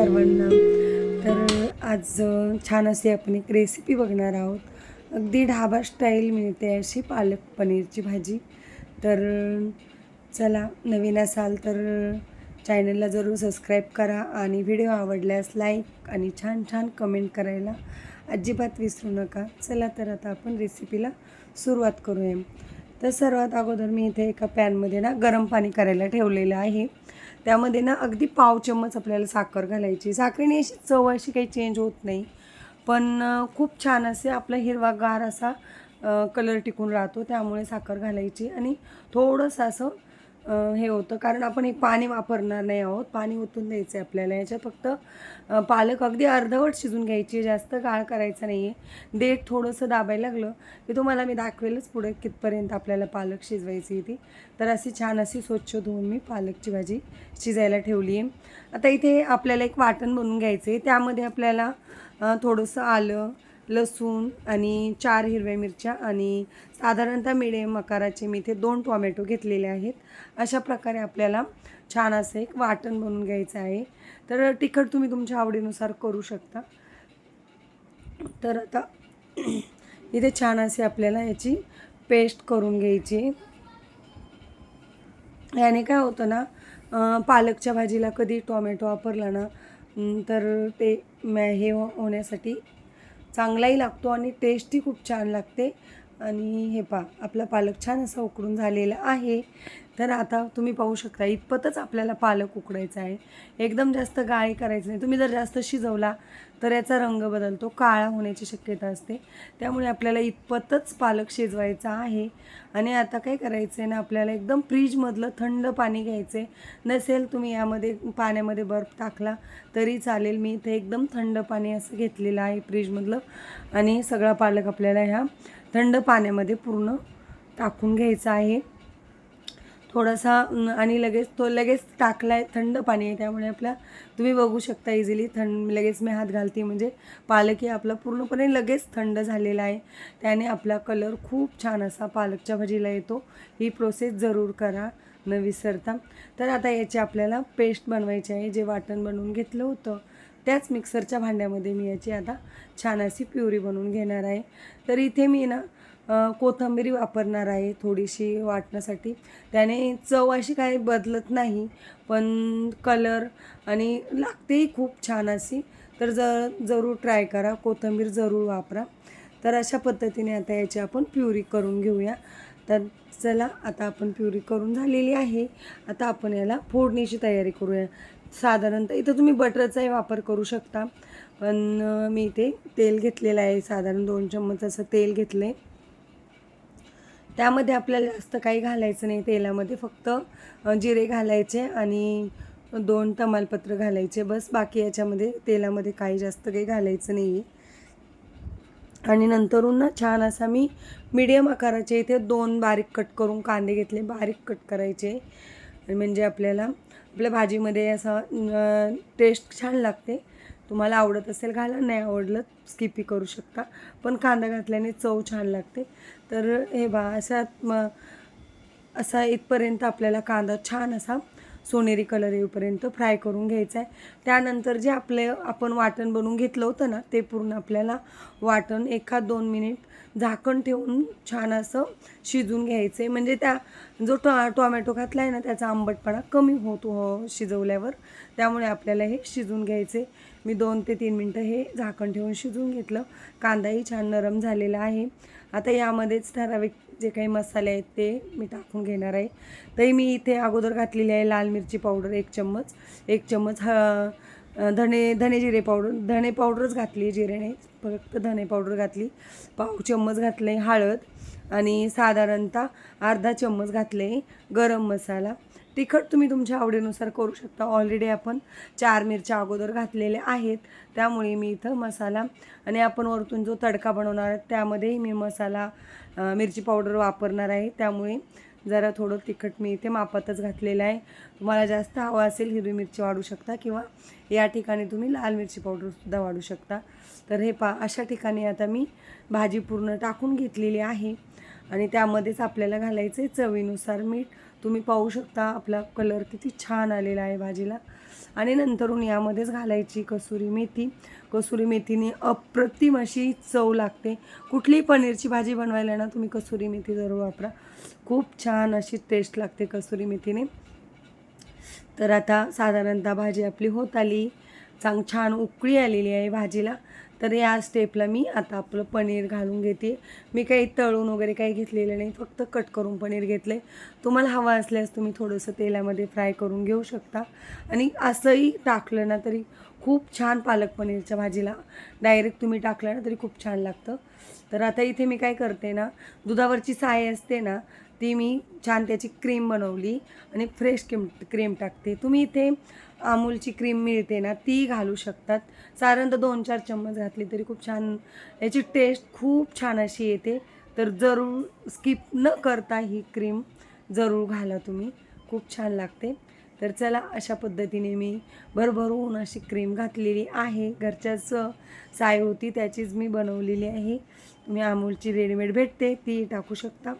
सर्वांना. तर आज छान अशी आपण एक रेसिपी बघणार आहोत. अगदी ढाबा स्टाईल मिळते अशी पालक पनीरची भाजी. तर चला नवीन असाल तर चॅनलला जरूर सबस्क्राईब करा आणि व्हिडिओ आवडल्यास लाईक आणि छान छान कमेंट करायला अजिबात विसरू नका. चला तर आता आपण रेसिपीला सुरुवात करूया. तर सर्वात अगोदर मी इथे एका पॅनमध्ये ना गरम पाणी करायला ठेवलेलं आहे. त्यामध्ये ना अगदी पाव चम्मच आपल्याला साखर घालायची. साखरेने अशी चव अशी काही चेंज होत नाही. पण खूप छान असे आपला हिरवागार असा कलर टिकून राहतो. त्यामुळे साखर घालायची आणि थोडंसं असं हे होतं. कारण आपण हे पाणी वापरणार नाही आहोत. पाणी ओतून द्यायचं आहे आपल्याला. याच्यात फक्त पालक अगदी अर्धवट शिजून घ्यायची. जास्त काळ करायचा नाही आहे देठ थोडंसं दाबायला लागलं की तुम्हाला मी दाखवेलच पुढे कितपर्यंत आपल्याला पालक शिजवायची आहे ती. तर अशी छान अशी स्वच्छ धुवून मी पालकची भाजी शिजायला ठेवली आहे. आता इथे आपल्याला एक वाटण बनवून घ्यायचं आहे त्यामध्ये आपल्याला थोडंसं आलं लसूण आणि चार हिरव्या मिरच्या आणि साधारणतः मिडियम आकाराचे मी इथे दोन टोमॅटो घेतलेले आहेत. अशा प्रकारे आपल्याला छान असं एक वाटण बनवून घ्यायचं आहे. तर तिखट तुम्ही तुमच्या आवडीनुसार करू शकता. तर आता इथे छान असे आपल्याला याची पेस्ट करून घ्यायची. याने काय होतं ना पालकच्या भाजीला कधी टोमॅटो वापरला ना तर ते मॅ हे हो- होण्यासाठी चांगलाही लागतो आणि टेस्टही खूप छान लागते. आणि हे पा आपला पालक छान असा उकडून झालेला आहे. तर आता तुम्ही पाहू शकता इतपतच आपल्याला पालक उकडायचा आहे. एकदम जास्त गाळी करायचं नाही. तुम्ही जर जास्त शिजवला तर याचा रंग बदलतो काळा होण्याची शक्यता असते. त्यामुळे आपल्याला इतपतच पालक शिजवायचा आहे. आणि आता काय करायचं आहे ना आपल्याला एकदम फ्रीजमधलं थंड पाणी घ्यायचं आहे नसेल तुम्ही यामध्ये पाण्यामध्ये बर्फ टाकला तरी चालेल. मी इथे एकदम थंड पाणी असं घेतलेलं आहे फ्रीजमधलं. आणि सगळा पालक आपल्याला ह्या थंड पाण्यामध्ये पूर्ण टाकून घ्यायचा आहे. थोडासा आणि लगेच तो लगेच टाकला आहे थंड पाणी आहे त्यामुळे आपल्या तुम्ही बघू शकता इझिली थंड लगेच मी हात घालते म्हणजे पालक हे आपला पूर्णपणे लगेच थंड झालेला आहे. त्याने आपला कलर खूप छान असा पालकच्या भाजीला येतो. ही प्रोसेस जरूर करा न विसरता. तर आता याची आपल्याला पेस्ट बनवायची आहे जे वाटण बनवून घेतलं होतं. त्याच मिक्सरच्या भांड्यामध्ये मी याची आता छान अशी प्युरी बनवून घेणार आहे. तर इथे मी ना कोथिंबीर वापरणार आहे थोडीशी वाटण्यासाठी. त्याने चव अशी काही बदलत नाही पण कलर आणि लागतेही खूप छान अशी. तर ज जरूर ट्राय करा. कोथिंबीर जरूर वापरा. तर अशा पद्धतीने आता याची आपण प्युरी करून घेऊया. तर चला आता आपण प्युरी करून झालेली आहे. आता आपण याला फोडणीची तयारी करूया. साधारणतः इथं तुम्ही बटरचाही वापर करू शकता. पण मी इथे तेल घेतलेलं आहे. साधारण दोन चम्मच असं तेल घेतलं आहे त्यामध्ये आपल्याला जास्त काही घालायचं नाही. तेलामध्ये फक्त जिरे घालायचे आणि दोन तमालपत्र घालायचे. बस बाकी याच्यामध्ये तेलामध्ये काही जास्त काही घालायचं नाही आहे आणि नंतरून ना छान असा मी मीडियम आकाराचे इथे दोन बारीक कट करून कांदे घेतले. बारीक कट करायचे. म्हणजे आपल्याला आपल्या भाजीमध्ये असं टेस्ट छान लागते. तुम्हाला आवडत असेल घाला नाही आवडलं स्किपी करू शकता. पण कांदा घातल्याने चव छान लागते. तर हे बा असा असा इथपर्यंत आपल्याला कांदा छान असा सोनेरी कलर येऊपर्यंत फ्राय करून घ्यायचा आहे त्यानंतर जे आपले आपण वाटण बनवून घेतलं होतं ना ते पूर्ण आपल्याला वाटण एखाद दोन मिनिट झाकण ठेवून छान असं शिजून घ्यायचं आहे म्हणजे त्या जो टो टोमॅटो घातला आहे ना त्याचा आंबटपणा कमी होतो हो शिजवल्यावर. त्यामुळे आपल्याला हे शिजून घ्यायचे मी दोन ते तीन मिनटं हे झाकण ठेवून शिजून घेतलं. कांदाही छान नरम झालेला आहे. आता यामध्येच ठराविक जे काही मसाले आहेत ते मी टाकून घेणार आहे. तरी मी इथे अगोदर घातलेली आहे लाल मिरची पावडर एक चम्मच. एक चम्मच ह धणे धणे जिरे पावडर. धणे पावडरच घातली जिरे फक्त धणे पावडर घातली. पाव चम्मच घातले हळद आणि साधारणतः अर्धा चम्मच घातले गरम मसाला. तिखट तुम्ही तुमच्या आवडीनुसार करू शकता. ऑलरेडी आपण चार मिरच्या अगोदर घातलेल्या आहेत. त्यामुळे मी इथं मसाला आणि आपण वरतून जो तडका बनवणार आहे त्यामध्येही मी मसाला मिरची पावडर वापरणार आहे. त्यामुळे जरा थोडं तिखट मी इथे मापातच घातलेलं आहे. तुम्हाला जास्त हवा असेल हिरवी मिरची वाढू शकता किंवा या ठिकाणी तुम्ही लाल मिरची पावडरसुद्धा वाढू शकता. तर हे पा अशा ठिकाणी आता मी भाजी पूर्ण टाकून घेतलेली आहे. आणि त्यामध्येच आपल्याला घालायचं आहे चवीनुसार मीठ. तुम्ही पाहू शकता आपला कलर किती छान आलेला आहे भाजीला. आणि नंतरून यामध्येच घालायची कसुरी मेथी. कसुरी मेथीने अप्रतिम अशी चव लागते. कुठलीही पनीरची भाजी बनवायला ना तुम्ही कसुरी मेथी जरूर वापरा. खूप छान अशी टेस्ट लागते कसुरी मेथीने. तर आता साधारणतः भाजी आपली होत आली. चांग छान उकळी आलेली आहे भाजीला. तर या स्टेपला मी आता आपलं पनीर घालून घेते. मी काही तळून वगैरे काही घेतलेलं नाही फक्त कट करून पनीर घेतलं आहे तुम्हाला हवं असल्यास तुम्ही थोडंसं तेलामध्ये फ्राय करून घेऊ शकता. आणि असंही टाकलं ना तरी खूप छान पालक पनीरच्या भाजीला. डायरेक्ट तुम्ही टाकलं ना तरी खूप छान लागतं. तर आता इथे मी काय करते ना दुधावरची साय असते ना ती मी छान त्याची क्रीम बनवली आणि फ्रेश क्रीम क्रीम टाकते. तुम्ही इथे अमूलची क्रीम मिळते ना ती घालू शकतात. साधारणतः दोन चार चम्मच घातली तरी खूप छान याची टेस्ट खूप छान अशी येते. तर जरूर स्किप न करता ही क्रीम जरूर घाला तुम्ही. खूप छान लागते. तर चला अशा पद्धतीने मी भरभरून अशी क्रीम घातलेली आहे. घरच्याच साय होती त्याचीच मी बनवलेली आहे. तुम्ही अमूलची रेडीमेड भेटते ती टाकू शकता.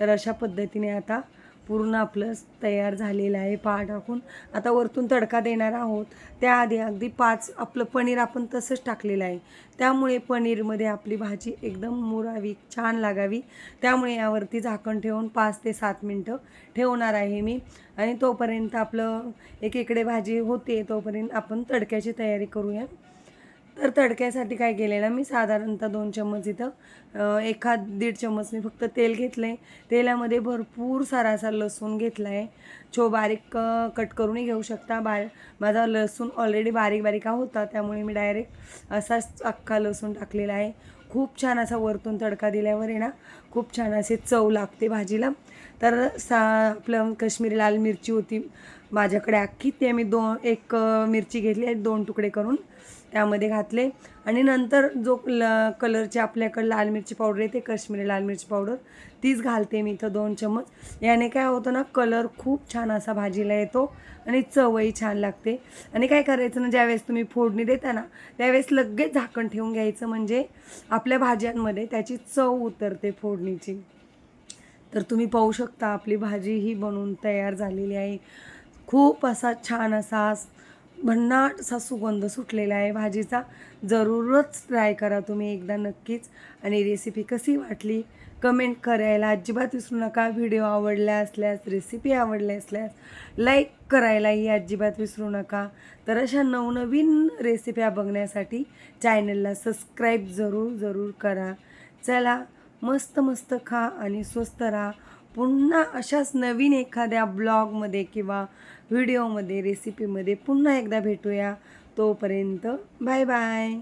तर अशा पद्धतीने आता पूर्ण आपलं तयार झालेलं आहे पहा टाकून आता वरतून तडका देणार आहोत. त्याआधी अगदी पाच आपलं पनीर आपण तसंच टाकलेलं आहे. त्यामुळे पनीरमध्ये आपली भाजी एकदम मुरावी छान लागावी. त्यामुळे यावरती झाकण ठेवून पाच ते सात मिनटं ठेवणार आहे मी. आणि तोपर्यंत आपलं एकीकडे भाजी होते तोपर्यंत आपण तडक्याची तयारी करूया. तर तडक्यासाठी काय केले ना मी साधारणतः दोन चम्मच इथं एखाद दीड चम्मच मी फक्त तेल घेतलं आहे तेलामध्ये भरपूर सारा असा लसूण घेतला आहे छो बारीक कट करूनही घेऊ शकता. बा माझा लसूण ऑलरेडी बारीक बारीक हा होता त्यामुळे मी डायरेक्ट असाच अख्खा लसूण टाकलेला आहे. खूप छान असा वरतून तडका दिल्यावर आहे ना खूप छान असे चव लागते भाजीला. तर सा आपलं काश्मीरी लाल मिरची होती माझ्याकडे अख्खी ते मी दोन एक मिरची घेतली आहे दोन तुकडे करून. त्यामध्ये घातले. आणि नंतर जो ल कलरची आपल्याकडे लाल मिरची पावडर येते काश्मीरी लाल मिरची पावडर तीच घालते मी इथं दोन चम्मच. याने काय होतं ना कलर खूप छान असा भाजीला येतो आणि चवही छान लागते. आणि काय करायचं ना ज्यावेळेस तुम्ही फोडणी देता ना त्यावेळेस लगेच झाकण ठेवून घ्यायचं. म्हणजे आपल्या भाज्यांमध्ये त्याची चव उतरते फोडणीची. तर तुम्ही पाहू शकता आपली भाजी ही बनवून तयार झालेली आहे. खूप असा छान असा भन्नाट असा सुगंध सुटलेला आहे. भाजीचा जरूरच ट्राय करा तुम्ही एकदा नक्कीच. आणि रेसिपी कशी वाटली? कमेंट करायला अजिबात विसरू नका. व्हिडिओ आवडल्या असल्यास रेसिपी आवडल्या असल्यास लाईक करायलाही अजिबात विसरू नका. तर अशा नवनवीन रेसिप्या बघण्यासाठी चॅनलला सबस्क्राईब जरूर जरूर करा. चला मस्त मस्त खा आणि स्वस्त राहा. पुन्हा अशाच नवीन एखाद्या ब्लॉगमध्ये किंवा व्हिडिओमध्ये रेसिपीमध्ये पुन्हा एकदा भेटूया. तोपर्यंत बाय बाय.